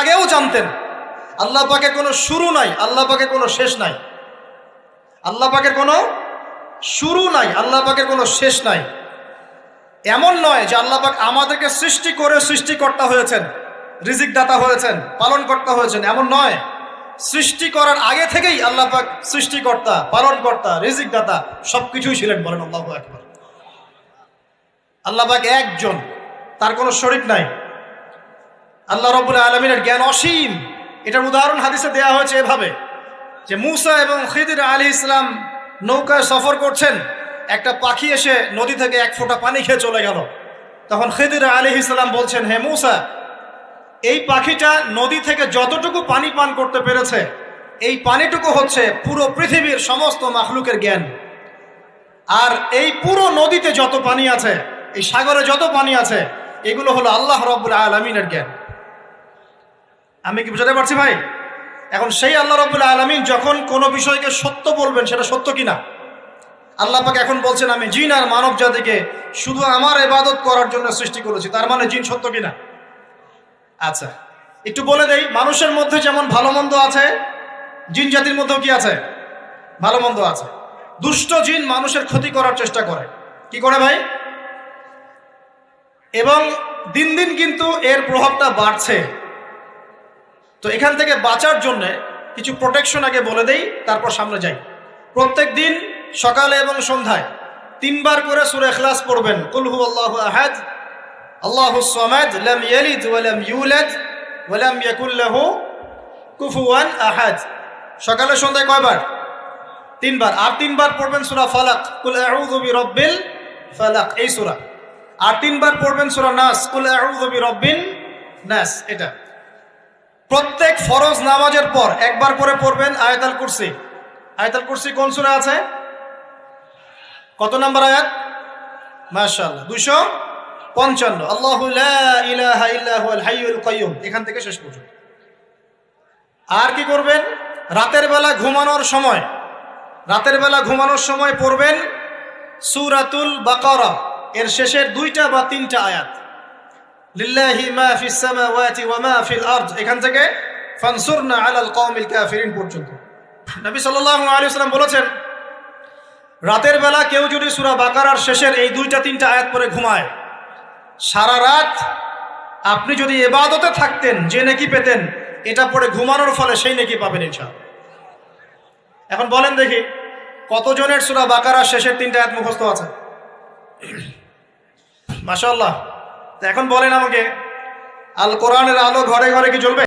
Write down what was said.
আগেও জানতেন। আল্লাহ পাকে কোনো শুরু নাই, আল্লাহ পাকে কোনো শেষ নাই। আল্লাহ পাকের কোনো শুরু নাই, আল্লাহ পাকের কোনো শেষ নাই। এমন নয় যে আল্লাহ পাক আমাদেরকে সৃষ্টি করে সৃষ্টিকর্তা হয়েছেন রিজিক দাতা হয়েছেন পালন কর্তা হয়েছেন, এমন নয়। সৃষ্টি করার আগে থেকেই আল্লাহ পাক সৃষ্টিকর্তা, পালনকর্তা রিজিক দাতা সবকিছুই ছিলেন বলেন আল্লাহ একবার আল্লাহ পাক একজন, তার কোনো শরিক নাই। আল্লাহ রবুল্লা আলমিনের জ্ঞান অসীম। এটার উদাহরণ হাদিসে দেয়া হয়েছে এভাবে যে মুসা এবং খিদির আলী ইসলাম নৌকায় সফর করছেন, একটা পাখি এসে নদী থেকে এক ফোঁটা পানি খেয়ে চলে গেল। তখন খিদির আলী ইসলাম বলছেন, হে মুসা, এই পাখিটা নদী থেকে যতটুকু পানি পান করতে পেরেছে, এই পানিটুকু হচ্ছে পুরো পৃথিবীর সমস্ত মাখলুকের জ্ঞান। আর এই পুরো নদীতে যত পানি আছে, এই সাগরে যত পানি আছে, এগুলো হলো আল্লাহ রব্বুল আলমিনের জ্ঞান। আমি কি বুঝাতে পারছি ভাই? এখন সেই আল্লাহ রব্বুল আলমিন যখন কোনো বিষয়কে সত্য বলবেন, সেটা সত্য কিনা? আল্লাহ পাক এখন বলছেন, আমি জিন আর মানব জাতিকে শুধু আমার এবাদত করার জন্য সৃষ্টি করেছি, তার মানে জিন সত্য কিনা? আচ্ছা একটু বলে দেই, মানুষের মধ্যে যেমন ভালো মন্দ আছে, জিন জাতির মধ্যেও কি আছে? ভালো মন্দ আছে। দুষ্ট জিন মানুষের ক্ষতি করার চেষ্টা করে। কি করে ভাই? এবং দিন দিন কিন্তু এর প্রভাবটা বাড়ছে। তো এখান থেকে বাঁচার জন্য কিছু প্রোটেকশন আগে বলে দেই, তারপর সামনে যাই। প্রত্যেক দিন সকালে এবং সন্ধ্যায় তিনবার করে সুরে এখলাস পড়বেন। কুলহু আল্লাহ আহাদ, আল্লাহ সামাদ কুফুয়ান আহাদ। সকালে সন্ধ্যায় কয়বার? তিনবার। আর তিনবার পড়বেন সূরা ফালাক। কুল আউযু বিরাব্বিল ফালাক, এই সূরা। আর তিনবার পড়বেন সূরা নাস। কুল আউযু বিরাব্বিন নাস, এটা। প্রত্যেক ফরজ নামাজের পর একবার করে পড়বেন আয়াতাল কুরসি। আয়াতাল কুরসি কোন সূরা আছে? কত নম্বর আয়াত? মাশাআল্লাহ। দুশো পঞ্চান্ন। আল্লাহু এখান থেকে শেষ পর্যন্ত। আর কি করবেন? রাতের বেলা ঘুমানোর সময়। রাতের বেলা ঘুমানোর সময় পড়বেন সূরাতুল বাকারা। এর শেষের দুইটা বা তিনটা আয়াত। লিল্লাহি মা ফিস সামাওয়াতি ওয়া মা ফিল আরদ। এখান থেকে ফানসুরনা আলাল কওমিল কাফিরিন পর্যন্ত। নবী সাল্লাল্লাহু আলাইহি ওয়াসাল্লাম বলেছেন, রাতের বেলা কেউ যদি সূরা বাকারার শেষের এই দুইটা তিনটা আয়াত পরে ঘুমায়, সারা রাত আপনি যদি এবাদতে থাকতেন, যে নেকি পেতেন, এটা পরে ঘুমানোর ফলে সেই নেকি পাবেন ইনশাআল্লাহ। এখন বলেন দেখি, কতজনের সূরা বাকারার শেষের তিনটা আয়াত মুখস্থ আছে? মাশাআল্লাহ এখন বলেন আমাকে আল কোরআনের আলো ঘরে ঘরে কি জ্বলবে?